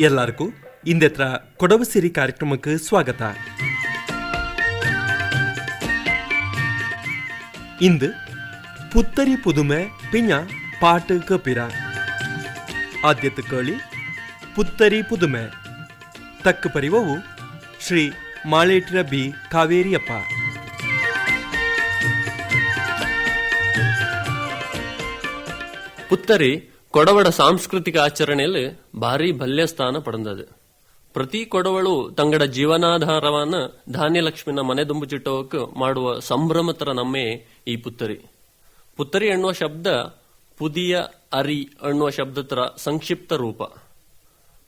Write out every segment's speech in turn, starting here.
ಎಲ್ಲರಿಗೂ ಇಂದೆತ್ರ ಕೊಡವ ಸಿರಿ ಕಾರ್ಯಕ್ರಮಕ್ಕೆ ಸ್ವಾಗತ. ಇಂದು ಪುತ್ತರಿ ಪುದುಮೆ ಪಿಂಜ ಪಾಟ್ ಕಪಿರ ಆದ್ಯತೆ ಕೇಳಿ ಪುತ್ತರಿ ಪುದುಮೆ. ತಕ್ಕ ಪರಿವವು ಶ್ರೀ ಮಾಳೇಟ್ರ ಬಿ ಕಾವೇರಿಯಪ್ಪ. ಪುತ್ತರಿ ಕೊಡವಡ ಸಾಂಸ್ಕೃತಿಕ ಆಚರಣೆಯಲ್ಲಿ ಭಾರಿ ಬಲ್ಯ ಸ್ಥಾನ ಪಡೆದದೆ ಪ್ರತಿ ಕೊಡವಳು ತಂಗಡ ಜೀವನಾಧಾರವನ್ನ ಧಾನ್ಯಲಕ್ಷ್ಮಿನ ಮನೆ ದುಂಬುಚಿಟ್ಟೋಕ್ ಮಾಡುವ ಸಂಭ್ರಮತರ ನಮ್ಮೆ ಈ ಪುತ್ತರಿ. ಪುತ್ತರಿ ಎನ್ನುವ ಶಬ್ದ ಪುದಿಯ ಅರಿ ಅನ್ನುವ ಶಬ್ದತರ ಸಂಕ್ಷಿಪ್ತ ರೂಪ.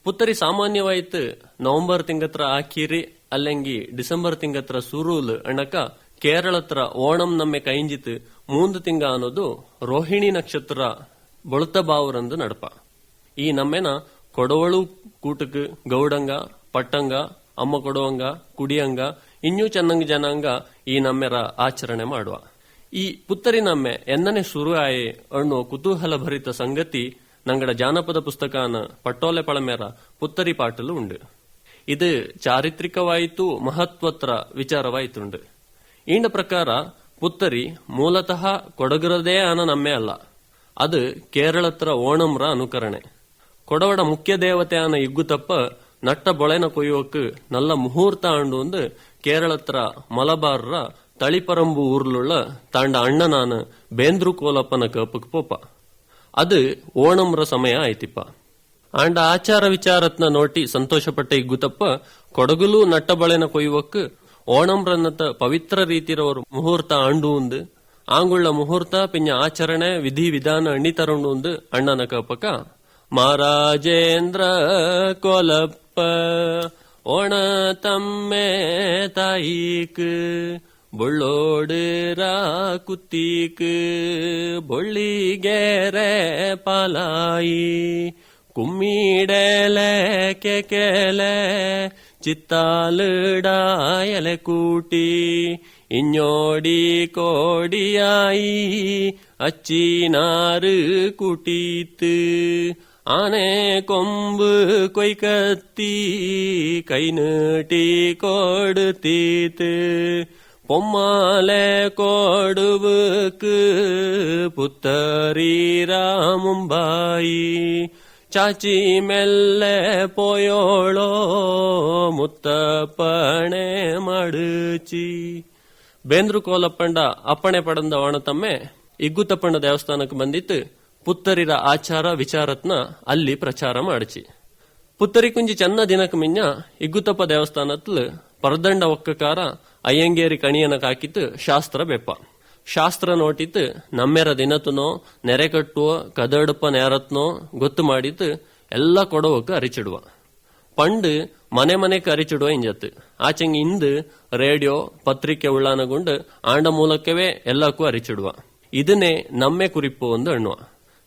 ಪುತ್ತರಿ ಸಾಮಾನ್ಯವಾಯಿತು ನವೆಂಬರ್ ತಿಂಗತ್ರ ಆಕಿರಿ ಅಲ್ಲಂಗಿ ಡಿಸೆಂಬರ್ ತಿಂಗತ್ರ ಸುರೂಲ್ ಅಣಕ ಕೇರಳತ್ರ ಓಣಂ ನಮ್ಮೆ ಕೈಂಜಿತ್, ಮೂಂದು ತಿಂಗ ಅನ್ನೋದು ರೋಹಿಣಿ ನಕ್ಷತ್ರ ಬಾವುರಂದು ನಡಪ. ಈ ನಮ್ಮೆನ ಕೊಡವಳು ಕೂಟಕ್ ಗೌಡಂಗ, ಪಟ್ಟಂಗ, ಅಮ್ಮ ಕೊಡುವಂಗ, ಕುಡಿಯಂಗ, ಇನ್ನೂ ಚೆನ್ನಂಗ ಜನಾಂಗ ಈ ನಮ್ಮೆರ ಆಚರಣೆ ಮಾಡುವ. ಈ ಪುತ್ತರಿ ನಮ್ಮೆ ಎನ್ನನೆ ಶುರು ಆಯೆ ಅನ್ನೋ ಕುತೂಹಲ ಭರಿತ ಸಂಗತಿ ನಂಗಡ ಜಾನಪದ ಪುಸ್ತಕನ ಪಟ್ಟೋಲೆ ಪಳಮೆರ ಪುತ್ತರಿ ಪಾಟಲು ಉಂಡು. ಇದು ಚಾರಿತ್ರಿಕವಾಯಿತು, ಮಹತ್ವತ್ರ ವಿಚಾರವಾಯಿತುಂಡು. ಈಂಡ ಪ್ರಕಾರ ಪುತ್ತರಿ ಮೂಲತಃ ಕೊಡಗರದೇ ಆನ ನಮ್ಮೆ ಅಲ್ಲ. ಅದು ಕೇರಳತ್ರ ಓಣಂರ ಅನುಕರಣೆ. ಕೊಡವಡ ಮುಖ್ಯ ದೇವತೆ ಆನ ಇಗ್ಗುತಪ್ಪ ನಟ್ಟ ಬೊಳೆನ ಕೊಯ್ಯೋಕ್ ನಲ್ಲ ಮುಹೂರ್ತ ಅಂಡು ಒಂದು ಕೇರಳತ್ರ ಮಲಬಾರ್ರ ತಳಿಪರಂಬು ಊರ್ಲುಳ್ಳ ತಾಂಡ ಅಣ್ಣನಾನ ಬೇಂದ್ರು ಕೋಲಪ್ಪನ ಕಪಕ್ ಪೋಪ. ಅದು ಓಣಂರ ಸಮಯ ಆಯ್ತಿಪ್ಪ. ಆಂಡ ಆಚಾರ ವಿಚಾರತ್ನ ನೋಟಿ ಸಂತೋಷಪಟ್ಟ ಇಗ್ಗುತಪ್ಪ ಕೊಡಗುಲು ನಟ್ಟ ಬಳೆನ ಕೊಯ್ಯುವಕ್ ಓಣಂರನ್ನತ ಪವಿತ್ರ ರೀತಿರವರು ಮುಹೂರ್ತ ಆಂಡು ಒಂದು ಆಂಗುಳ್ಳ ಮುಹೂರ್ತ ಪಿಂಜ ಆಚರಣೆ ವಿಧಿ ವಿಧಾನ ಅಣ್ಣಿತರೊಂದು ಅಣ್ಣನ ಕಪಕ ಮಹಾರಾಜೇಂದ್ರ ಕೊಲಪ್ಪ ಒಣ ತಮ್ಮೆ ತಾಯಿಕ್ ಬೊಳ್ಳೋಡು ರಾ ಕುತ್ತೀಕ್ ಬೊಳ್ಳಿಗೆರೆ ಪಾಲಾಯಿ கும்மீடலே கேக்கல சித்தாலுடாயல கூட்டி ഇഞ്ഞോടി കോടിയായി അച്ചീനാറ് കുട്ടീത്ത് ആനെ കൊമ്പ് കൊയ്ക്കത്തി കൈ നീട്ടി കൊടുത്തീത്ത് പൊമ്മാലെ കൊടുവുക്ക് പുത്തറി രാമുമ്പായി ചാച്ചി മെല്ലെ പോയോളോ മുത്തപ്പണെ മടുച്ചി ಕೋಲಪ್ಪಂಡ ಅಪ್ಪಣೆ ಪಡಂದ ಒಣತಮ್ಮೆ ಇಗ್ಗುತಪ್ಪಣ್ಣ ದೇವಸ್ಥಾನಕ್ಕೆ ಬಂದಿತ್ತು. ಪುತ್ತರಿರ ಆಚಾರ ವಿಚಾರತ್ನ ಅಲ್ಲಿ ಪ್ರಚಾರ ಮಾಡಚಿ. ಪುತ್ತರಿ ಕುಂಜಿ ಚೆನ್ನ ದಿನಕ್ಕೆ ಮಿನ್ನ ಇಗ್ಗುತಪ್ಪ ದೇವಸ್ಥಾನತ್ಲು ಪರದಂಡ ಒಕ್ಕಕಾರ ಅಯ್ಯಂಗೇರಿ ಕಣಿಯನ ಕಾಕಿತ್ತು ಶಾಸ್ತ್ರ ಬೆಪ್ಪ. ಶಾಸ್ತ್ರ ನೋಟಿತ್ತು ನಮ್ಮೆರ ದಿನತುನೋ, ನೆರೆ ಕಟ್ಟುವ, ಕದಡಪ ನೇರತ್ನೋ ಗೊತ್ತು ಮಾಡಿತ್ ಎಲ್ಲ ಕೊಡವಕ್ಕೆ ಅರಿಚಿಡುವ. ಪಂಡ್ ಮನೆ ಮನೆಗೆ ಅರಿಚಿಡುವ ಇಂಜತ್ತು. ಆಚೆಂಗ್ ಇಂದು ರೇಡಿಯೋ, ಪತ್ರಿಕೆ ಉಳ್ಳಾನಗೊಂಡು ಆಂಡ ಮೂಲಕವೇ ಎಲ್ಲಕ್ಕೂ ಅರಿಚಿಡುವ. ಇದನ್ನೇ ನಮ್ಮೆ ಕುರಿಪು ಒಂದು ಅಣ್ಣುವ.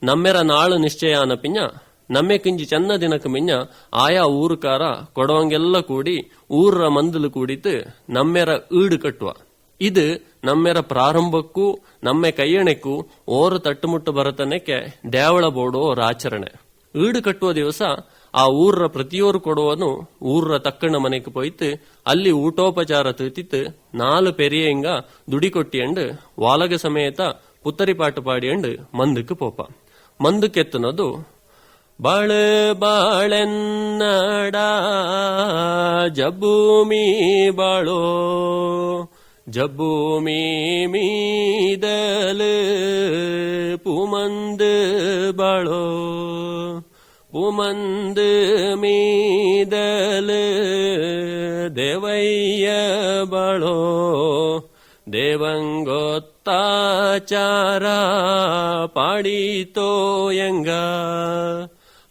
ನಮ್ಮೆರ ನಾಳು ನಿಶ್ಚಯ ಪಿಂಜ ನಮ್ಮೆ ಕಿಂಜಿ ಚೆನ್ನ ದಿನಕ್ಕೆ ಮಿಂಜ ಆಯಾ ಊರುಕಾರ ಕೊಡವಂಗೆಲ್ಲ ಕೂಡಿ ಊರ ಮಂದಲು ಕೂಡಿತು ನಮ್ಮೆರ ಈಡು ಕಟ್ಟುವ. ಇದು ನಮ್ಮೆರ ಪ್ರಾರಂಭಕ್ಕೂ, ನಮ್ಮೆ ಕೈಯಣೆಕ್ಕೂ ಓರು ತಟ್ಟುಮುಟ್ಟು ಬರತನಕ್ಕೆ ದೇವಳ ಬೋಡೋ ಆಚರಣೆ ಈಡು ಕಟ್ಟುವ ದಿವಸ ಆ ಊರ ಪ್ರತಿಯೋರು ಕೊಡುವನು ಊರ ತಕ್ಕಣ್ಣ ಮನೆಗೆ ಪೋಯ್ತು, ಅಲ್ಲಿ ಊಟೋಪಚಾರ ತೀತಿತ್ತು ನಾಲ್ ಪೆರಿಯಂಗ ದುಡಿ ಕೊಟ್ಟಿಯಂಡು ವಾಲಗ ಸಮೇತ ಪುತ್ತರಿ ಪಾಟು ಪಾಡಿಯಂಡು ಮಂದಕ್ಕೆ ಪೋಪ. ಮಂದಕ್ಕೆತ್ತನದು ಬಾಳೆ ಬಾಳೆನ್ನಡ, ಜಬ್ಬೂಮಿ ಬಾಳೋ, ಜಬ್ಬೂಮಿ ಮೀದಲು ಪುಮಂದ ಬಾಳೋ. ದೇವಯ್ಯ ಬಾಳೋ ದೇವಂಗೊತ್ತಾಚಾರ ಪಾಡಿತೋ ಎಂಗ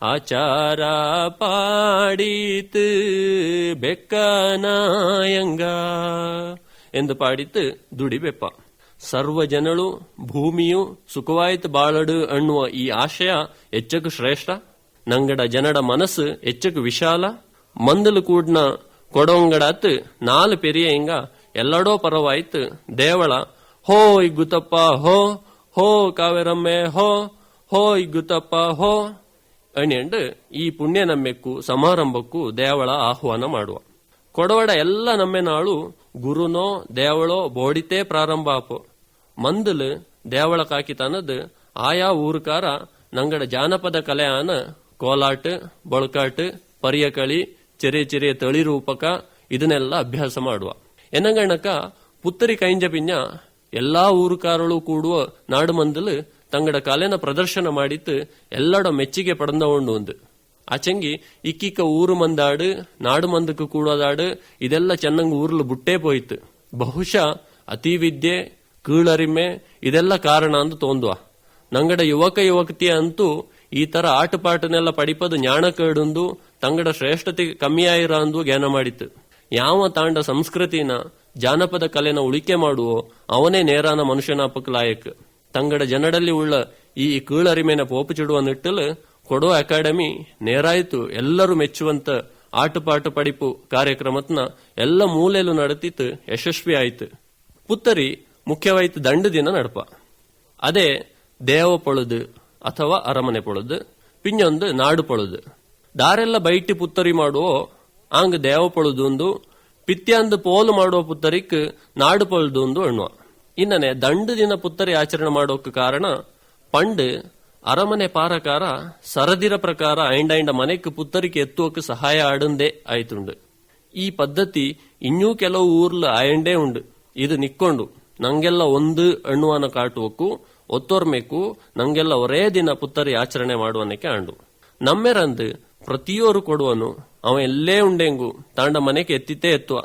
ಆಚಾರ ಪಾಡಿತು ಬೆಕ್ಕನಾಯಂಗ ಎಂದು ಪಾಡಿತು ದುಡಿಬೆಪ್ಪ ಸರ್ವ ಜನಳು ಭೂಮಿಯು ಸುಖವಾಯಿತು ಬಾಳಡು ಅನ್ನುವ ಈ ಆಶಯ ಹೆಚ್ಚಕು ಶ್ರೇಷ್ಠ? ನಂಗಡ ಜನಡ ಮನಸ್ಸು ಹೆಚ್ಚಕು ವಿಶಾಲ, ಮಂದಲು ಕೂಡ್ನ ಕೊಡೊಂಗಡಾತ್ ನಾಲ್ ಪೆರಿಯ ಹಿಂಗ ಎಲ್ಲಡೋ ಪರವಾಯ್ತು ದೇವಳ, ಹೋ ಇಗ್ಗುತಪ್ಪ, ಹೋ ಹೋ ಕಾವೇರಮ್ಮೆ, ಹೋ ಹೋ ಇಗ್ಗುತಪ್ಪ, ಹೋ ಅಣ್ಯಂಡ್ ಈ ಪುಣ್ಯ ನಮ್ಮೆಕ್ಕು ಸಮಾರಂಭಕ್ಕೂ ದೇವಳ ಆಹ್ವಾನ ಮಾಡುವ. ಕೊಡವಡ ಎಲ್ಲ ನಮ್ಮೆ ನಾಳು ಗುರುನೋ ದೇವಳೋ ಬೋಡಿತೇ ಪ್ರಾರಂಭ ಆಪು ಮಂದಲು ದೇವಳ ಕಾಕಿತನದ್ ಆಯಾ ಊರುಕಾರ ನಂಗಡ ಜಾನಪದ ಕಲೆ ಆನ ಕೋಲಾಟ, ಬೊಳಕಾಟ, ಪರಿಯಕಳಿ, ಚೆರೆ ತಳಿ ರೂಪಕ ಇದನ್ನೆಲ್ಲ ಅಭ್ಯಾಸ ಮಾಡುವ. ಎನ್ನಗಣಕ ಪುತ್ತರಿ ಕೈಂಜ ಪಿಂಜ ಎಲ್ಲಾ ಊರುಕಾರಳು ಕೂಡುವ ನಾಡು ಮಂದಲು ತಂಗಡ ಕಲೆನ ಪ್ರದರ್ಶನ ಮಾಡಿತ್ತು ಎಲ್ಲಡ ಮೆಚ್ಚಿಗೆ ಪಡೆದವಣ್ಣು ಒಂದು. ಆಚಂಗಿ ಇಕ್ಕಿಕ್ಕ ಊರು ಮಂದಾಡು, ನಾಡು ಮಂದಕ್ಕೆ ಕೂಡೋದಾಡು, ಇದೆಲ್ಲ ಚೆನ್ನಂಗ್ ಊರ್ಲು ಬುಟ್ಟೇ ಪೋಯ್ತು. ಬಹುಶಃ ಅತಿ ವಿದ್ಯೆ ಕೀಳರಿಮೆ ಇದೆಲ್ಲ ಕಾರಣ ಅಂತ ತೋಂದುವ. ನಂಗಡ ಯುವಕ ಯುವಕತಿ ಅಂತೂ ಈ ತರ ಆಟಪಾಟನೆಲ್ಲ ಪಡಿಪದು ಜ್ಞಾನ ಕೇಡುಂದು ತಂಗಡ ಶ್ರೇಷ್ಠತೆ ಕಮ್ಮಿಯಾಯಿರ ಅಂದು ಜ್ಞಾನ ಮಾಡಿತ್ತು. ಯಾವ ತಾಂಡ ಸಂಸ್ಕೃತಿನ ಜಾನಪದ ಕಲೆನ ಉಳಿಕೆ ಮಾಡುವೋ ಅವನೇ ನೇರಾನ ಮನುಷ್ಯನಾಪಕ ಲಾಯಕ್ ತಂಗಡ ಜನಡಲ್ಲಿ ಉಳ್ಳ ಈ ಕೀಳರಿಮೆನ ಪೋಪು ಚಿಡುವ ನಿಟ್ಟಲು ಕೊಡೋ ಅಕಾಡೆಮಿ ನೇರಾಯ್ತು ಎಲ್ಲರೂ ಮೆಚ್ಚುವಂತ ಆಟಪಾಟ ಪಡಿಪು ಕಾರ್ಯಕ್ರಮತ್ನ ಎಲ್ಲ ಮೂಲೆಯಲ್ಲೂ ನಡೆತಿತ್ತು ಯಶಸ್ವಿ ಆಯಿತು. ಪುತ್ತರಿ ಮುಖ್ಯವಾಯಿತು ದಂಡ ದಿನ ನಡಪ. ಅದೇ ದೇವ ಪೊಳುದು. ಅಥವಾ ಅರಮನೆ ಪೊಳದು ಪಿಂಜೊಂದು ನಾಡು ಪೊಳದು. ದಾರೆಲ್ಲ ಬೈಟಿ ಪುತ್ತರಿ ಮಾಡುವ, ಆಂಗ್ ದೇವ ಪೊಳುದೊಂದು ಪಿತ್ಯಾಂದು ಪೋಲು ಮಾಡುವ ಪುತ್ತರಿಕ್ ನಾಡು ಪೊಳುದೊಂದು ಅಣ್ಣುವ ಇನ್ನನೆ ದಂಡು ದಿನ ಪುತ್ತರಿ ಆಚರಣೆ ಮಾಡೋಕ್ ಕಾರಣ, ಪಂಡ್ ಅರಮನೆ ಪಾರಕಾರ, ಸರದಿರ ಪ್ರಕಾರ ಐಂಡೈಂಡ ಮನೆಕ್ ಪುತ್ತರಿಕೆ ಎತ್ತುವಕ್ಕೆ ಸಹಾಯ ಆಡಂದೇ ಆಯ್ತುಂಡು. ಈ ಪದ್ಧತಿ ಇನ್ನೂ ಕೆಲವು ಊರ್ಲ ಆಯಂಡೇ ಉಂಡು. ಇದು ನಿಕ್ಕೊಂಡು. ನಂಗೆಲ್ಲ ಒಂದು ಅಣ್ಣುವನ ಕಾಟುವಕ್ಕೂ ಒತ್ತೋರ್ಮೆಕು ನಂಗೆಲ್ಲ ಒರೇ ದಿನ ಪುತ್ತರಿ ಆಚರಣೆ ಮಾಡುವನಕ್ಕೆ ಆಂಡು. ನಮ್ಮೆರಂದು ಪ್ರತಿಯೋರು ಕೊಡುವನು, ಅವ ಎಲ್ಲೇ ಉಂಡೆಂಗು, ತಾಂಡ ಮನೆಗೆ ಎತ್ತಿತೇ ಎತ್ತುವ.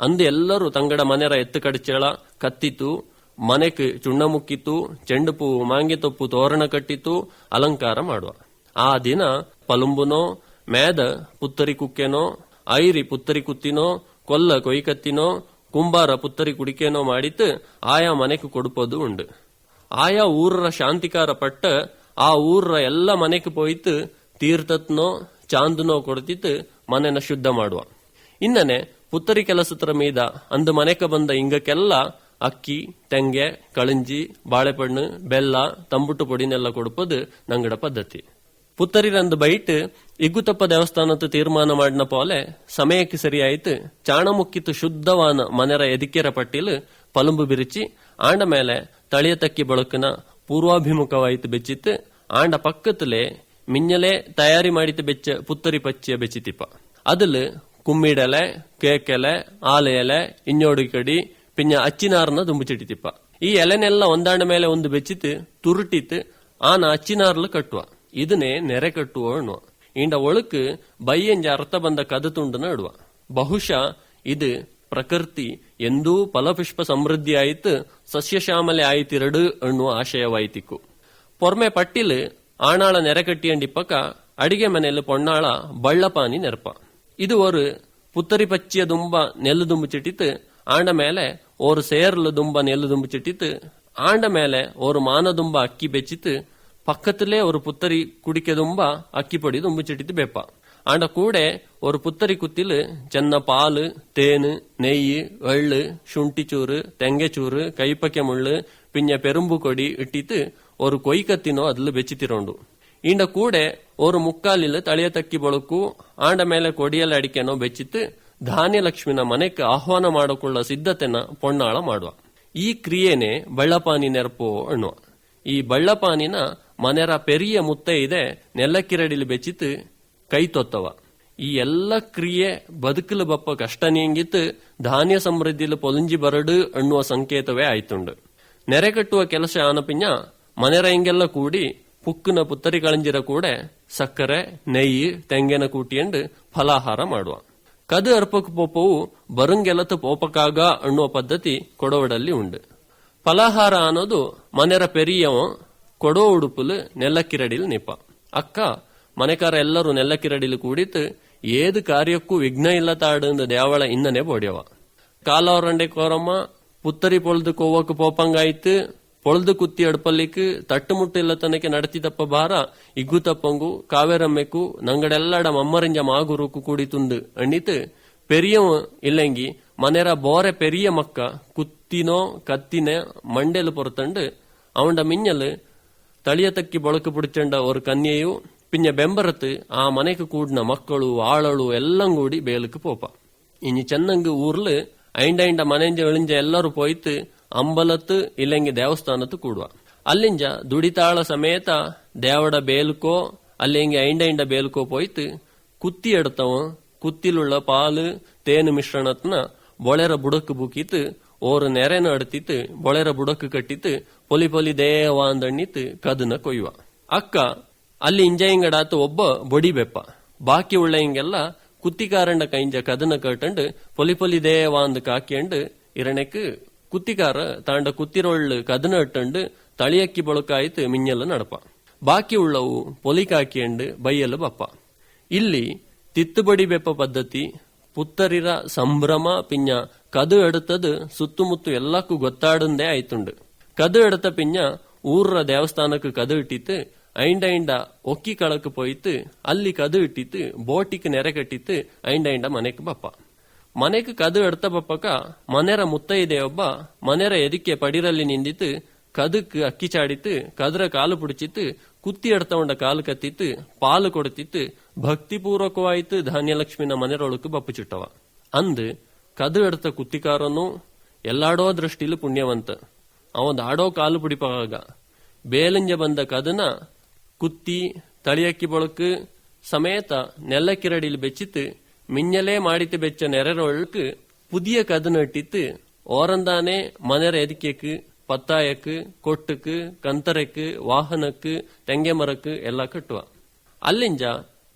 ಅಂದು ಎಲ್ಲರೂ ತಂಗಡ ಮನೆರ ಎತ್ತು ಕಡಿಚೇಳ, ಕತ್ತಿತು, ಮನೆಕ್ ಚುಣ್ಣ ಮುಕ್ಕಿತು, ಚೆಂಡು ಪೂ ಮಾಂಗಿ ತೊಪ್ಪು ತೋರಣ ಕಟ್ಟಿತು, ಅಲಂಕಾರ ಮಾಡುವ. ಆ ದಿನ ಪಲುಂಬುನೋ ಮೇದ ಪುತ್ತರಿ ಕುಕ್ಕೆನೋ, ಐರಿ ಪುತ್ತರಿ ಕುತ್ತಿನೋ, ಕೊಲ್ಲ ಕೊಯ್ಕತ್ತಿನೋ ಕುಂಬಾರ ಪುತ್ತರಿ ಕುಡಿಕೆನೋ ಮಾಡಿತ್ತು, ಆಯಾ ಮನೆಗೆ ಕೊಡುಪದು ಉಂಡು. ಆಯಾ ಊರರ ಶಾಂತಿಕಾರ ಪಟ್ಟ ಆ ಊರರ ಎಲ್ಲ ಮನೆಗೆ ಪೋಯ್ತು, ತೀರ್ಥತ್ನೋ, ಚಾಂದನೋ ಕೊಡ್ತಿತ್ತು, ಮನೆನ ಶುದ್ಧ ಮಾಡುವ. ಇನ್ನನೆ ಪುತ್ತರಿ ಕೆಲಸತ್ರ ಮೀದ ಅಂದು ಮನೆಕ ಬಂದ ಇಂಗಕ್ಕೆಲ್ಲ ಅಕ್ಕಿ, ತೆಂಗೆ, ಕಳಂಜಿ ಬಾಳೆಪಣ್ಣು ಬೆಲ್ಲ ತಂಬುಟು ಪೊಡಿನೆಲ್ಲ ಕೊಡುಪದು ನಂಗಡ ಪದ್ಧತಿ. ಪುತ್ತರಿರಂದು ಬೈಟ್ ಇಗ್ಗುತಪ್ಪ ದೇವಸ್ಥಾನದ ತೀರ್ಮಾನ ಮಾಡಿನ ಪೋಲೆ ಸಮಯಕ್ಕೆ ಸರಿಯಾಯಿತು. ಚಾಣಮುಕ್ಕಿತು ಶುದ್ಧವಾನ ಮನೆರ ಎದಿಕೆರ ಪಟ್ಟಿಲು ಪಲುಂಬು ಬಿರಿಚಿ, ಆಂಡ ಮೇಲೆ ತಳಿಯ ತಕ್ಕಿ ಬಳಕನ ಪೂರ್ವಾಭಿಮುಖವಾಯಿತು ಬೆಚ್ಚಿತ್ತು. ಆಂಡ ಪಕ್ಕತ್ತಲೆ ಮಿನ್ನಲೆ ತಯಾರಿ ಮಾಡಿತ ಬೆಚ್ಚ ಪುತ್ತರಿ ಪಚ್ಚಿಯ ಬೆಚ್ಚಿತಿಪ್ಪ. ಅದಲ್ ಕುಮ್ಮಿಡಲೆ, ಕೇಕೆಲೆ ಆಲೆ ಎಲೆ ಇನ್ನೋಡು ಕಡಿ ಪಿನ್ನ ಅಚ್ಚಿನಾರ್ನ ದುಂಬುಚಿಟ್ಟಿತಿಪ್ಪ ಈ ಎಲೆನೆಲ್ಲ ಒಂದಾಂಡ ಮೇಲೆ ಒಂದು ಬೆಚ್ಚಿತ್ತು ತುರುಟಿತ್, ಆನ ಅಚ್ಚಿನಾರ್ಲ ಕಟ್ಟುವ. ಇದನ್ನೇ ನೆರೆ ಕಟ್ಟುವ ಅಣ್ಣುವ ಇಂಡ ಒಳಕ್ ಬೈಯಂಜ ಅರ್ಥ ಬಂದ ಕದತುಂಡನ ಇಡುವ. ಬಹುಶಃ ಇದು ಪ್ರಕೃತಿ ಎಂದೂ ಫಲಪುಷ್ಪ ಸಮೃದ್ಧಿ ಆಯ್ತು ಸಸ್ಯಶ್ಯಾಮಲೆ ಆಯ್ತಿರಡು ಅನ್ನುವ ಆಶಯವಾಯ್ತಿಕ್ಕು ಪೊರ್ಮೆ ಪಟ್ಟಿಲ್ ಆಣಾಳ ನೆರೆಕಟ್ಟಿಯಂಡಿಪ್ಪಕ ಅಡಿಗೆ ಮನೆಯಲ್ಲಿ ಪೊಣ್ಣಾಳ ಬಳ್ಳಪಾನಿ ನೆರಪ ಇದು ஒரு புத்தரி பச்சிய தும்ப நெல்லு தும்பு சிட்டித்து ஆண்ட மேல ஒரு சேர்ல தும்ப நெல்லு தும்பு சிட்டித்து ஆண்ட மேல ஒரு மான தும்ப அக்கி பெச்சித்து பக்கத்திலே ஒரு புத்தரி குடிக்க தும்ப அக்கி பொடி தும்பு சிட்டித்து பெப்ப ஆண்ட கூட ஒரு புத்தரி குத்திலு சென்ன பால் தேனு நெய் எள்ளு ಶುಂಠಿಚೂರು ತೆಂಗೆಚೂರು ಕೈಪಕ್ಕೆ ಮುಳ್ಳು ಪಿನ್ನ ಪೆರುಂಬು ಕೊಡಿ ಇಟ್ಟಿತ್ತು ஒரு கொய்கத்தினோ அதுல வெச்சித்திரோண்டு ಇಂಡ ಕೂಡೆ ஒரு ಮುಕ್ಕಾಲಿಲ್ ತಳಿಯ ತಕ್ಕಿ ಬಳಕು ಆಂಡ ಮೇಲೆ ಕೊಡಿಯಲ್ಲ ಅಡಿಕೆನೋ ಬೆಚ್ಚಿತ್ತು ಧಾನ್ಯಲಕ್ಷ್ಮಿನ ಮನೆಗೆ ಆಹ್ವಾನ ಮಾಡಿಕೊಳ್ಳ ಸಿದ್ಧತೆನ ಪೊಣ್ಣಾಳ ಮಾಡುವ ಈ ಕ್ರಿಯೆನೆ ಬಳ್ಳಪಾನಿ ನೆರಪು ಅನ್ನುವ ಈ ಬಳ್ಳಪಾನಿನ ಮನೆರ ಪೆರಿಯ ಮುತ್ತ ಇದೆ ನೆಲ್ಲಕ್ಕಿರಡಿಲಿ ಬೆಚ್ಚಿತ್ತು ಕೈ ತೊತ್ತವ ಈ ಎಲ್ಲ ಕ್ರಿಯೆ ಬದುಕಲು ಬಪ್ಪ ಕಷ್ಟ ನೀಂಗಿತ್ತು ಧಾನ್ಯ ಸಮೃದ್ಧಿಲು ಪೊಲಂಜಿ ಬರಡು ಅನ್ನುವ ಸಂಕೇತವೇ ಆಯ್ತುಂಡು. ನೆರೆ ಕಟ್ಟುವ ಕೆಲಸ ಆನಪಿಂಜ ಮನೆರ ಇಂಗೆಲ್ಲ ಕೂಡಿ, ಪುಕ್ಕನ ಪುತ್ತರಿ ಕಳಂಜಿರ ಕೂಡ, ಸಕ್ಕರೆ, ನೆಯ್ಯಿ, ತೆಂಗಿನ ಕೂಟಿಯಂಡು ಫಲಾಹಾರ ಮಾಡುವ. ಕದು ಅರ್ಪಕ್ ಪೋಪವು ಬರುಂಗೆಲತ ಪೋಪಕಾಗ ಅನ್ನುವ ಪದ್ಧತಿ ಕೊಡವಡಲ್ಲಿ ಉಂಡು. ಫಲಾಹಾರ ಅನ್ನೋದು ಮನೆರ ಪೆರಿಯವ, ಕೊಡೋ ಉಡುಪುಲು ನೆಲ್ಲಕ್ಕಿರಡಿಲ್ ನಿಪ ಅಕ್ಕ ಮನೆಕಾರ ಎಲ್ಲರೂ ನೆಲ್ಲಕ್ಕಿರಡಿಲು ಕೂಡಿತು ಏದು ಕಾರ್ಯಕ್ಕೂ ವಿಘ್ನ ಇಲ್ಲ ತಾಡು ದೇವಳ ಇನ್ನನೆ ಬೋಡ್ಯವ. ಕಾಲವರಂಡೆ ಕೋರಮ್ಮ, ಪುತ್ತರಿ ಪೊಳ್ದು ಕೋವಕ್ಕೆ ಪೋಪಂಗಾಯ್ತು, ಪೊಳ್ದು ಕುತ್ತಿ ಅಡ್ಪಲ್ಲಿಕ್ ತಟ್ಟುಮುಟ್ಟು ಇಲ್ಲ ತನಕ ನಡತಿದಪ್ಪ ಬಾರ ಇಗ್ಗು ತಪ್ಪಂಗು ಕಾವೇರಮ್ಮೆಕು ನಂಗಡೆಲ್ಲಡ ಮಮ್ಮರಿಂಜ ಮಾಗುರುಕು ಕೂಡಿತುಂಡು ಅಣ್ಣಿತು, ಪೆರಿಯವ ಇಲ್ಲಂಗಿ, ಮನೆರ ಬೋರೆ ಪೆರಿಯ ಮಕ್ಕ, ಕುತ್ತಿನೋ, ಕತ್ತಿನ, ಮಂಡೆಲು ಪೊರತಂಡು, ಅವಂಡ ಮಿಂಜಲು ತಳಿಯ ತಕ್ಕಿ ಬೊಳಕು ಪುಡಿಚಂಡ ஒரு ಕನ್ಯೆಯು ಬೆಂಬರತ್ತು ಆ ಮನೆಗೆ ಕೂಡ್ನ ಮಕ್ಕಳು ಆಳಳು ಎಲ್ಲಂ ಕೂಡಿ ಬೇಲುಕು ಪೋಪ ಇನಿ ಚೆನ್ನಂಗ್ ಊರ್ಲು ಐಂಡ ಐಂಡ ಮನೆಂಜ ಎಳಿಂಜ ಎಲ್ಲರೂ ಪೋಯ್ತು ಅಂಬಲತ್ತು ಇಲ್ಲಂಗಿ ದೇವಸ್ಥಾನತ್ತು ಕೂಡುವ ಅಲ್ಲಿಂಜ ದುಡಿತಾಳ ಸಮೇತ ದೇವಡ ಬೇಲುಕೋ ಅಲ್ಲಿಂಗೆ ಐಂಡ ಐಂಡ ಬೇಲುಕೋ ಪೋಯ್ತು ಕುತ್ತಿ ಎಡ್ತವ ಕುತ್ತಿಲುಳ್ಳ ಪಾಲು ತೇನು ಮಿಶ್ರಣತ್ನ ಬೊಳೆರ ಬುಡಕ್ ಬುಕಿತು ಓರು ನೆರೆನ ಅಡ್ತಿತ್ತು ಬೊಳೆರ ಬುಡಕ್ ಕಟ್ಟಿತ್ತು ಪೊಲಿ ಪೊಲಿ ದೇವ ಅಂದಣ್ಣಿತ್ತು ಕದನ ಅಕ್ಕ ಅಲ್ಲಿ ಇಂಜಯಿಂಗಡಾತು ಒಬ್ಬ ಬೊಡಿ ಬೆಪ್ಪ. ಬಾಕಿ ಉಳ್ಳ ಹಿಂಗೆಲ್ಲ ಕುತ್ತಿಕಾರಂಡ ಕೈಂಜ ಕದನ ಕಟ್ಟಂಡು ಪೊಲಿ ಪೊಲಿ ದೇವ ಕಾಕ್ಯಂಡು ಇರಣೆಕ್ ಕುತ್ತಿಕಾರ ತಾಂಡ ಕುತ್ತಿರೊಳ್ಳು ಕದನ ಇಟ್ಟಂಡು ತಳಿಯಕ್ಕಿ ಬಳುಕಾಯ್ತು ಮಿಂಜಲ್ಲ ನಡಪ. ಬಾಕಿ ಉಳ್ಳವು ಪೊಲಿ ಕಾಕಿಯಂಡು ಬೈಯಲು ಬಪ್ಪ. ಇಲ್ಲಿ ತಿತ್ತುಬಡಿ ಬೆಪ್ಪ ಪದ್ಧತಿ, ಪುತ್ತರಿರ ಸಂಭ್ರಮ ಪಿಂಜ ಕದು ಎಡುತ್ತದು ಸುತ್ತಮುತ್ತು ಎಲ್ಲಕ್ಕೂ ಗೊತ್ತಾಡಂದೇ ಆಯ್ತುಂಡು. ಕದು ಎಡತ ಪಿಂಜ ಊರ್ರ ದೇವಸ್ಥಾನಕ್ಕೆ ಕದು ಇಟ್ಟಿತ್ತು ಐಂಡ ಐಂಡ ಒಕ್ಕಿ ಕಳಕ್ ಪೋಯ್ತು, ಅಲ್ಲಿ ಕದು ಇಟ್ಟಿತ್ತು ಬೋಟಿಕ್ ನೆರೆ ಕಟ್ಟಿತ್ತು, ಐಂಡ ಐಂಡ ಮನೆಕ್ ಬಪ್ಪ. ಮನೆಕ್ ಕದು ಎಡ್ತ ಬಪ್ಪಕ, ಮನೆರ ಮುತ್ತೈದೇ ಒಬ್ಬ, ಮನೆರ ಎದಿಕೆ ಪಡಿರಲ್ಲಿ ನಿಂದಿತ್ತು, ಕದಕ್ ಅಕ್ಕಿ ಚಾಡಿತ್ತು, ಕದ್ರ ಕಾಲು ಪುಡಿಚಿತ್ತು, ಕುತ್ತಿ ಉಂಡ ಕಾಲು ಕತ್ತಿತ್ತು, ಪಾಲು ಕೊಡ್ತಿತ್ತು ಭಕ್ತಿಪೂರ್ವಕವಾಯ್ತು ಧಾನ್ಯಲಕ್ಷ್ಮಿನ ಮನೆರೊಳಕು ಬಪ್ಪು ಚುಟ್ಟವ. ಅಂದ್, ಕದು ಎಡ್ತ ಕುತ್ತಿಕಾರನು, ಎಲ್ಲಾಡೋ ದೃಷ್ಟಿಲು ಪುಣ್ಯವಂತ. ಅವನ್ ಆಡೋ ಕಾಲು ಪುಡಿಪಾಗ ಬೇಲಂಜ ಬಂದ ಕದನ ಕುತ್ತಿ ತಳಿಯಕ್ಕಿ ಬೊಳಕು സമയത്ത നെല്ലക്കിരടിയിൽ വെച്ചിട്ട് മിന്നലെ മാടിത്ത് വെച്ച നെരറൊഴുക്ക് പുതിയ കഥ നെട്ടിത്ത് ഓറന്താനെ മനരതിക്കക്ക് പത്തായക്ക് കൊട്ടുക്ക് കന്തരക്ക് വാഹനക്ക് തെങ്ങമരക്ക് എല്ലാ കെട്ടുവ ಅಲ್ಲಿಂಜ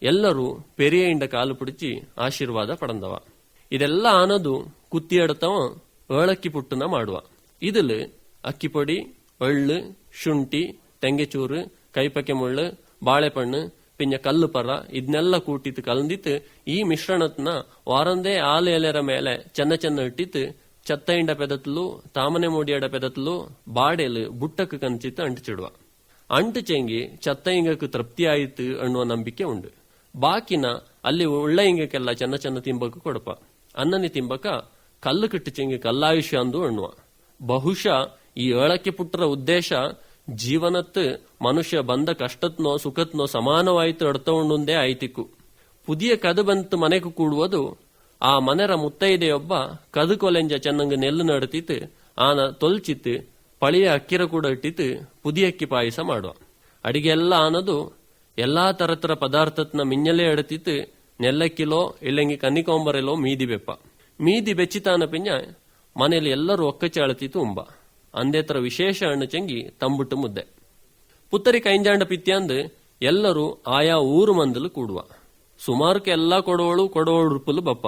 ಎಲ್ಲರೂ ಪೆರಿಯಿಂದ ಕಾಲು ಪಿಡಿಚಿ ಆಶೀರ್ವಾದ ಪಡಂದವ ಇದೆಲ್ಲ ಆನದು ಕುತ್ತಿ ಎಡತವ ಏಳಕ್ಕಿ ಪುಟ್ಟನ ಮಾಡುವ ಇದಲ್ ಅಕ್ಕಿಪೊಡಿ ಎಳ್ಳು ಶುಂಠಿ ತೆಂಗೆಚೂರು ಕೈಪಕ್ಕೆ ಮುಳ್ಳು, ಬಾಳೆಪಣ್ಣು ಪಿಂಜ ಕಲ್ಲು ಪರ ಇದನ್ನೆಲ್ಲ ಕೂಟಿತ್ತು, ಕಲಂದಿತ್ತು. ಈ ಮಿಶ್ರಣತ್ನ ವಾರಂದೇ ಆಲ ಎಲೆರ ಮೇಲೆ ಚೆನ್ನ ಚೆನ್ನ ಇಟ್ಟಿತ್ತು. ಚತ್ತ ಇಂಡ ಪೆದತ್ಲು, ತಾಮನೆ ಮೂಡಿಯಡ ಪೆದತ್ಲು, ಬಾಡೆಲು, ಬುಟ್ಟಕ್ಕೆ ಕಂಚಿತ್ತು ಅಂಟಿಚಿಡುವ ಅಂಟು ಚೆಂಗಿ ಚತ್ತ ಇಂಗಕ್ಕೆ ತೃಪ್ತಿ ಆಯಿತು ಅನ್ನುವ ನಂಬಿಕೆ ಉಂಡು ಬಾಕಿನ ಅಲ್ಲಿ ಉಳ್ಳ ಇಂಗಕ್ಕೆಲ್ಲ ಚೆನ್ನ ಚೆನ್ನ ತಿಂಬಕ್ಕೆ ಕೊಡಪ. ಅನ್ನನಿ ತಿಂಬಕ ಕಲ್ಲು ಕಟ್ಟು ಚೆಂಗಿ ಕಲ್ಲಾಯುಷ್ಯ ಅಂದು ಅಣ್ಣುವ ಬಹುಶಃ ಈ ಏಳಕ್ಕೆ ಪುಟ್ಟರ ಉದ್ದೇಶ ಜೀವನತ್ ಮನುಷ್ಯ ಬಂದ ಕಷ್ಟತ್ನೋ ಸುಖತ್ನೋ ಸಮಾನವಾಯಿತು ಅಡ್ತಗೊಂಡುಂದೇ ಆಯ್ತಿಕ್ಕು. ಪುದಿಯ ಕದು ಬಂತು ಮನೆಗೆ ಕೂಡುವುದು, ಆ ಮನೆರ ಮುತ್ತೈದೆಯೊಬ್ಬ ಕದು ಕೊಲೆಂಜ ಚೆನ್ನಂಗ ನೆಲ್ಲು ನಡತಿತ್ತು, ಆನ ತೊಲ್ಚಿತ್ತು, ಪಳಿಯ ಅಕ್ಕಿರ ಕೂಡ ಇಟ್ಟಿತ್ತು ಪುದಿಯಕ್ಕಿ ಪಾಯಸ ಮಾಡುವ. ಅಡಿಗೆ ಎಲ್ಲ ಆನದು ಎಲ್ಲಾ ತರತರ ಪದಾರ್ಥತ್ನ ಮಿಂಜಲೇ ಅಡತಿತ್ತು ನೆಲ್ಲಕ್ಕಿಲೋ, ಇಲ್ಲಂಗಿ ಕನ್ನಿಕೊಂಬರೆಲೋ ಮೀದಿ ಬೆಪ್ಪ. ಮೀದಿ ಬೆಚ್ಚಿತಾನ ಪಿಂಜ ಮನೆಯಲ್ಲಿ ಎಲ್ಲರೂ ಒಕ್ಕಚ್ಚಿ ಅಳತಿತ್ತು ಉಂಬ. ಅಂದೇತರ ವಿಶೇಷ ಹಣ್ಣು ಚೆಂಗಿ ತಂಬುಟ್ಟು ಮುದ್ದೆ. ಪುತ್ತರಿ ಕೈಂಜಾಂಡ ಪಿತ್ಯಾಂದ್ ಎಲ್ಲರೂ ಆಯಾ ಊರು ಮಂದಲು ಕೂಡುವ. ಸುಮಾರುಕ್ಕೆ ಎಲ್ಲಾ ಕೊಡೋಳು ರುಪುಲು ಬಪ್ಪ.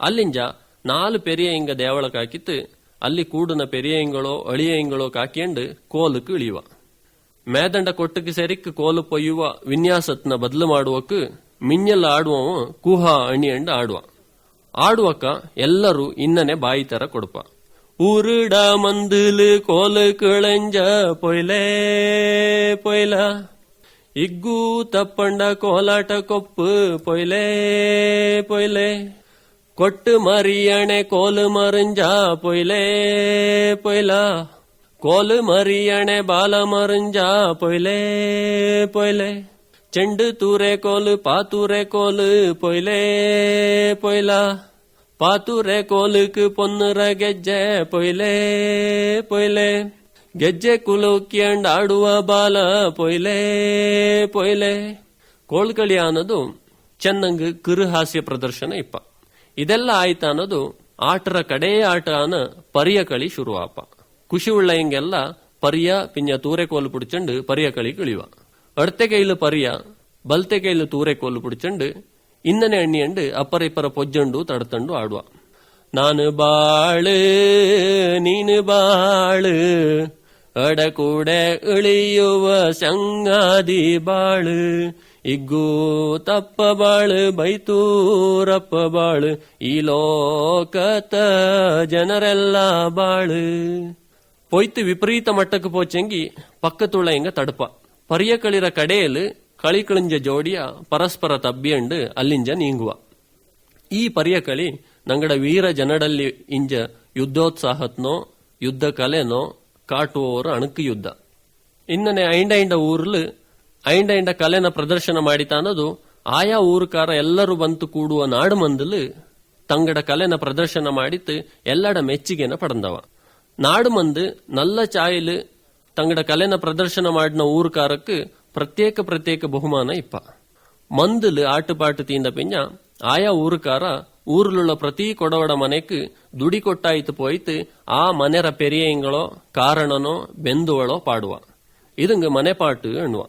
ಅಲ್ಲಿಂಜ ನಾಲ್ ಪೆರಿಯ ಇಂಗ ದೇವಳ ಕಾಕಿತ್ತು, ಅಲ್ಲಿ ಕೂಡನ ಪೆರಿಯ ಇಂಗಳೋ ಅಳಿಯ ಇಂಗಳೋ ಕಾಕಿಯಂಡು ಕೋಲಕ್ಕೆ ಇಳಿಯುವ. ಮೇದಂಡ ಕೊಟ್ಟಕ್ಕೆ ಸೆರಿಕ್ ಕೋಲು ಪೊಯ್ಯುವ ವಿನ್ಯಾಸತ್ನ ಬದಲು ಮಾಡುವಕ್ಕೆ ಮಿನ್ನೆಲ್ಲ ಆಡುವವ ಕುಹಾ ಅಣಿಯಂಡ ಆಡುವ. ಆಡುವಕ್ಕ ಎಲ್ಲರೂ ಇನ್ನನೆ ಬಾಯಿ ತರ ಕೊಡುಪ. ಊರುಡ ಮಂದಿಲು ಕೋಲು ಕಿಳಂಜ ಪೊಯ್ಲೆ ಪೊಯ್ಲ ಇಗ್ಗು ತಪ್ಪಂಡ ಕೋಲಾಟ ಕೊಪ್ಪು ಪೊಯ್ಲೆ ಪೊಯ್ಲೆ ಕೊಟ್ಟು ಮರಿಯಣೆ ಕೋಲು ಮರಂಜ ಪೊಯ್ಲೆ ಪೊಯ್ಲ ಕೋಲು ಮರಿಯಣೆ ಬಾಲ ಮರಂಜ ಪೊಯ್ಲೆ ಪೊಯ್ಲೆ ಚೆಂಡು ತೂರೆ ಕೋಲು ಪಾತೂರೆ ಕೋಲು ಪೊಯ್ಲೆ ಪೊಯ್ಲ ಪಾತುರೆ ಕೋಲುಕ್ ಪೊನ್ನರ ಗೆಜ್ಜೆ ಪೊಯ್ಲೆ ಪೊಯ್ಲೆ ಗೆಜ್ಜೆ ಕುಲುಕ್ಯಂಡ್ ಆಡುವ ಬಾಲ ಪೊಯ್ಲೆ ಪೊಯ್ಲೆ ಕೋಳ್ಕಳಿ ಅನ್ನೋದು ಚೆನ್ನಂಗ್ ಕಿರುಹಾಸ್ಯ ಪ್ರದರ್ಶನ ಇಪ್ಪ ಇದೆಲ್ಲ ಆಯ್ತಾ ಅನ್ನೋದು ಆಟರ ಕಡೆ ಆಟ ಅನ್ನ ಪರಿಯ ಕಳಿ ಶುರುವಾಪ ಖುಷಿ ಉಳ್ಳ ಹಿಂಗೆಲ್ಲ ಪರಿಯ ಪಿಂಜ ತೂರೆ ಕೋಲು ಪುಡಿಚಂಡು ಪರಿಯ ಕಳಿ ಕಿಳಿವ ಅಡ್ತೆ ಕೈಲು ಪರಿಯ ಬಲ್ತೆ ಕೈಲು ತೂರೆ ಕೋಲು ಪುಡಿಚಂಡು ಇನ್ನನೆ ಎಣ್ಣಿಯಂಡು ಅಪ್ಪರ ಇಪ್ಪರ ಪೊಜ್ಜಂಡು ತಡತಂಡು ಆಡುವ. ನಾನು ಬಾಳು, ನೀನು ಬಾಳು ഇളിയുവ ಇಳಿಯುವ ಸಂಗಾದಿ ಬಾಳು. ಇಗ್ಗೂ ತಪ್ಪ ಬಾಳು, ಬೈತೂರಪ್ಪ ಬಾಳು. ಈ ಲೋಕತ ಜನರೆಲ್ಲ ಬಾಳು. ಪೊಯ್ತು ವಿಪರೀತ ಮಟ್ಟಕ್ಕೆ ಪೋಚಂಗಿ ತುಳ ಹಿಂಗ ತಡಪ. ಪರಿಯ ಕಳಿರ ಕಡೆಯಲ್ಲಿ ಕಳಿಕಳಿಂಜ ಜೋಡಿಯ ಪರಸ್ಪರ ತಬ್ಬಿಯಂಡು ಅಲ್ಲಿಂಜ ನೀಂಗುವ. ಈ ಪರಿಯಕಳಿ ನಂಗಡ ವೀರ ಜನಡಲ್ಲಿ ಇಂಜ ಯುದ್ಧೋತ್ಸಾಹತ್ನೋ, ಯುದ್ಧ ಕಲೆನೋ ಕಾಟುವವರು ಅಣುಕು ಯುದ್ಧ. ಇನ್ನನೆ ಐಂಡ ಐಂಡ ಊರ್ಲು ಐಂಡ ಐಂಡ ಕಲೆನ ಪ್ರದರ್ಶನ ಮಾಡಿತ ಅನ್ನೋದು ಆಯಾ ಊರುಕಾರ ಎಲ್ಲರೂ ಬಂತು ಕೂಡುವ ನಾಡು ಮಂದಲು ತಂಗಡ ಕಲೆನ ಪ್ರದರ್ಶನ ಮಾಡಿತ್ತು ಎಲ್ಲಡ ಮೆಚ್ಚುಗೆನ ಪಡೆದವ. ನಾಡು ಮಂದು, ನಲ್ಲ ಚಾಯಲು ತಂಗಡ ಕಲೆನ ಪ್ರದರ್ಶನ ಮಾಡಿನ ಊರುಕಾರಕ್ಕೆ ಪ್ರತ್ಯೇಕ ಪ್ರತ್ಯೇಕ ಬಹುಮಾನ ಇಪ್ಪ. ಮಂದುಲು ಆಟುಪಾಟು ತೀಂದ ಪಿಂಜ ಆಯಾ ಊರುಕಾರ ಊರ್ಲುಳ್ಳ ಪ್ರತಿ ಕೊಡವಡ ಮನೆಕ್ ದುಡಿ ಕೊಟ್ಟಾಯ್ತು ಪೋಯ್ತು ಆ ಮನೆರ ಪೆರಿಯಂಗಳೋ, ಕಾರಣನೋ, ಬೆಂದುವಳೋ ಪಾಡುವ. ಇದಂಗ ಮನೆ ಪಾಟು ಎಣ್ಣುವ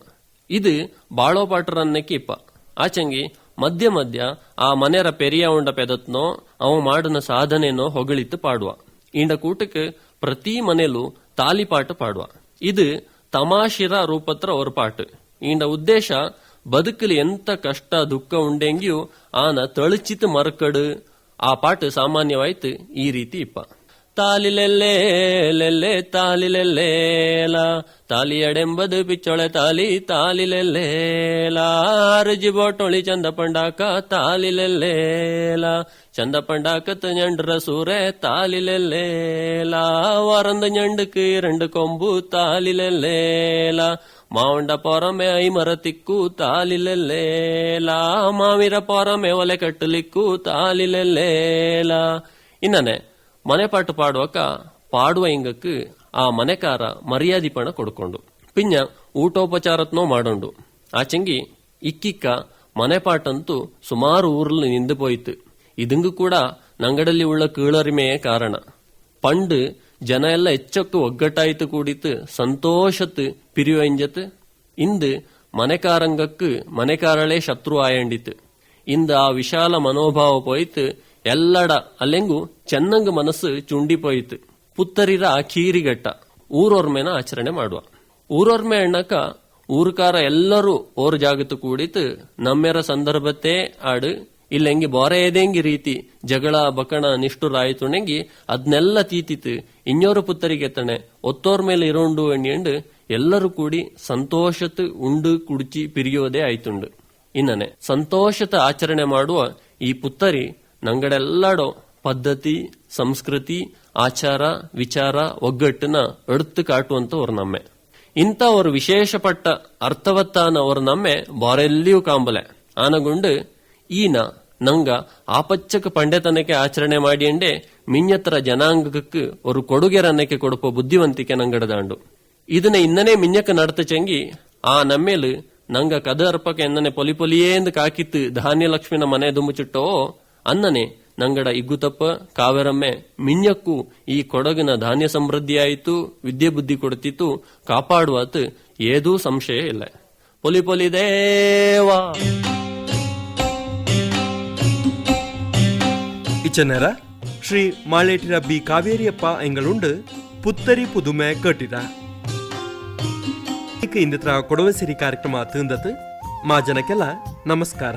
ಇದು ಬಾಳೋ ಪಾಟರನ್ನಕ್ಕೆ ಇಪ್ಪ ಆಚಂಗಿ ಮಧ್ಯ ಮಧ್ಯ ಆ ಮನೆರ ಪೆರಿಯ ಉಂಡ ಪೆದತ್ನೋ, ಅವ ಮಾಡಿನ ಸಾಧನೆನೋ ಹೊಗಳಿತ್ತು ಪಾಡುವ. ಇಂಡ ಕೂಟಕ್ಕೆ ಪ್ರತಿ ಮನೆಲು ತಾಲಿಪಾಟು ಪಾಡುವ. ಇದು ತಮಾಷಿರ ರೂಪತ್ರ ஒரு ಪಾಟು. ಇಂಡ ಉದ್ದೇಶ ಬದುಕಲಿ ಎಂತ ಕಷ್ಟ, ದುಃಖ ಉಂಡೆಂಗಿಯೂ ಆನ ತಳಿಚಿತ್ ಮರಕಡು. ಆ ಪಾಟು ಸಾಮಾನ್ಯವಾಯ್ತು ಈ ರೀತಿ ಇಪ್ಪ. താലിലല്ലേ ലല്ലേ താലിലല്ലേല താലിയടെമ്പത് പിച്ചോളെ താലി താലിലല്ലേല റിജി ബോട്ടോളി ചന്തപ്പണ്ടാക്ക താലിലല്ലേല ചന്തപ്പണ്ടാക്കത്ത് ഞണ്ടറ സൂറെ താലിലല്ലേല വറന്ത് ഞണ്ടുക്ക് രണ്ട് കൊമ്പു താലിലല്ലേല மாவண்ட போறமே ஐமரத்திக்கு தாலிலல்லேலா மாவிர போறமே ஒலை கட்டுலிக்கு தாலிலல்லேலா இன்னனே ಮನೆ ಪಾಟ್ ಪಾಡುವಕ ಪಾಡುವ ಇಂಗಕ್ಕೆ ಆ ಮನೆಕಾರ ಮರ್ಯಾದಿಪಣ ಕೊಡ್ಕೊಂಡು. ಪಿಂಜ ಊಟೋಪಚಾರತ್ನೋ ಮಾಡೋಂಡು. ಆಚಂಗಿ ಇಕ್ಕಿಕ್ಕ ಮನೆ ಪಾಟಂತೂ ಸುಮಾರು ಊರಲ್ಲಿ ನಿಂದು ಪೋಯ್ತು. ಇದಂಗು ಕೂಡ ನಂಗಡಲ್ಲಿ ಉಳ್ಳ ಕೀಳರಿಮೆಯೇ ಕಾರಣ. ಪಂಡು ಜನ ಎಲ್ಲ ಹೆಚ್ಚಕ್ಕೂ ಒಗ್ಗಟ್ಟಾಯ್ತು ಕೂಡಿತು ಸಂತೋಷತ್ ಪಿರಿಯೊಂಜತ್ ಇಂದು ಮನೆಕಾರಂಗಕ್ಕೆ ಮನೆಕಾರಳೇ ಶತ್ರು ಆಯಂಡಿತು ಇಂದ ಆ ವಿಶಾಲ ಮನೋಭಾವ ಪೋಯ್ತು ಎಲ್ಲಡ, ಅಲ್ಲೆಂಗು ಚೆನ್ನಂಗ ಮನಸ್ಸು ಚುಂಡಿ ಪೋಯಿತು ಪುತ್ತರಿರ ಕೀರಿಗಟ್ಟ. ಊರೊರ್ಮೆನ ಆಚರಣೆ ಮಾಡುವ. ಊರೊರ್ಮೆ ಅಣ್ಣಕ ಊರುಕಾರ ಎಲ್ಲರೂ ಓರ್ ಜಾಗತ್ತು ಕೂಡಿತು. ನಮ್ಮೆರ ಸಂದರ್ಭತೆ ಆಡು. ಇಲ್ಲೆಂಗಿ ಬೊರೆ ಏದೆಂಗಿ ರೀತಿ ಜಗಳ, ಬಕಣ ನಿಷ್ಠುರಾಯಿತುಣೆಂಗಿ ಅದ್ನೆಲ್ಲ ತೀತಿತು. ಇನ್ಯೋರು ಪುತ್ತರಿಗೆ ತಣೆ ಒತ್ತೋರ್ ಮೇಲೆ ಇರೋಂಡು ಎಣ್ಣಿಯಂಡು ಎಲ್ಲರೂ ಕೂಡಿ ಸಂತೋಷತ್ ಉಂಡು ಕುಡ್ಚಿ ಪಿರಿಯೋದೇ ಆಯ್ತುಂಡು. ಇನ್ನನೆ, ಸಂತೋಷತ ಆಚರಣೆ ಮಾಡುವ ಈ ಪುತ್ತರಿ ನಂಗಡೆಲ್ಲಾಡೋ ಪದ್ಧತಿ, ಸಂಸ್ಕೃತಿ, ಆಚಾರ, ವಿಚಾರ, ಒಗ್ಗಟ್ಟನ ಎಡ್ತು ಕಾಟುವಂತವ್ರ ನಮ್ಮೆ. ಇಂಥ ವಿಶೇಷ ವಿಶೇಷಪಟ್ಟ ಅರ್ಥವತ್ತಾನ ಅವ್ರ ನಮ್ಮೆ ಬಾರೆಲ್ಲಿಯೂ ಕಾಂಬಲೆ. ಆನಗೊಂಡು ಈನ ನಂಗ ಆಪಚ್ಚಕ ಪಂಡೆತನಕ್ಕೆ ಆಚರಣೆ ಮಾಡಿ ಮಾಡಿಯಂಡೆ ಮಿನ್ಯತ್ರ ಜನಾಂಗಕ್ಕೆ ಒಂದು ಕೊಡುಗೆರನ್ನಕ್ಕೆ ಕೊಡಪ ಬುದ್ಧಿವಂತಿಕೆ ನಂಗಡದಾಂಡು. ಇದನ್ನ ಇನ್ನನೆ ಮಿನ್ಯಕ್ಕೆ ನಡತ ಚಂಗಿ ಆ ನಮ್ಮೇಲು ನಂಗ ಕದ ಅರ್ಪಕ ಎನ್ನನೆ ಪೊಲಿ ಪೊಲಿಯೇಂದು ಕಾಕಿತ್ತು ಧಾನ್ಯ ಲಕ್ಷ್ಮಿನ ಮನೆ ಅನ್ನನೆ ನಂಗಡ ಇಗ್ಗುತಪ್ಪ, ಕಾವೆರಮ್ಮೆ, ಮಿನ್ಯಕ್ಕೂ ಈ ಕೊಡಗಿನ ಧಾನ್ಯ ಸಮೃದ್ಧಿಯಾಯಿತು, ವಿದ್ಯೆ ಬುದ್ಧಿ ಕೊಡುತ್ತಿತ್ತು ಕಾಪಾಡುವತ್ ಏದೂ ಸಂಶಯ ಇಲ್ಲ. ಪೊಲಿ ಪೊಲಿ ದೇವಾ. ಇಚನರ ಶ್ರೀ ಮಾಳೇಟಿರ ಬಿ ಕಾವೇರಿಯಪ್ಪ ಎಂಗಳುಂಡು ಪುತ್ತರಿ ಪುದುಮೆ ಕಟ್ಟಿರ ಇಂದಿತ್ರ ಕೊಡವ ಸಿರಿ ಕಾರ್ಯಕ್ರಮ ತಿಂದತ್ ಮಾ ಜನಕ್ಕೆಲ್ಲ ನಮಸ್ಕಾರ.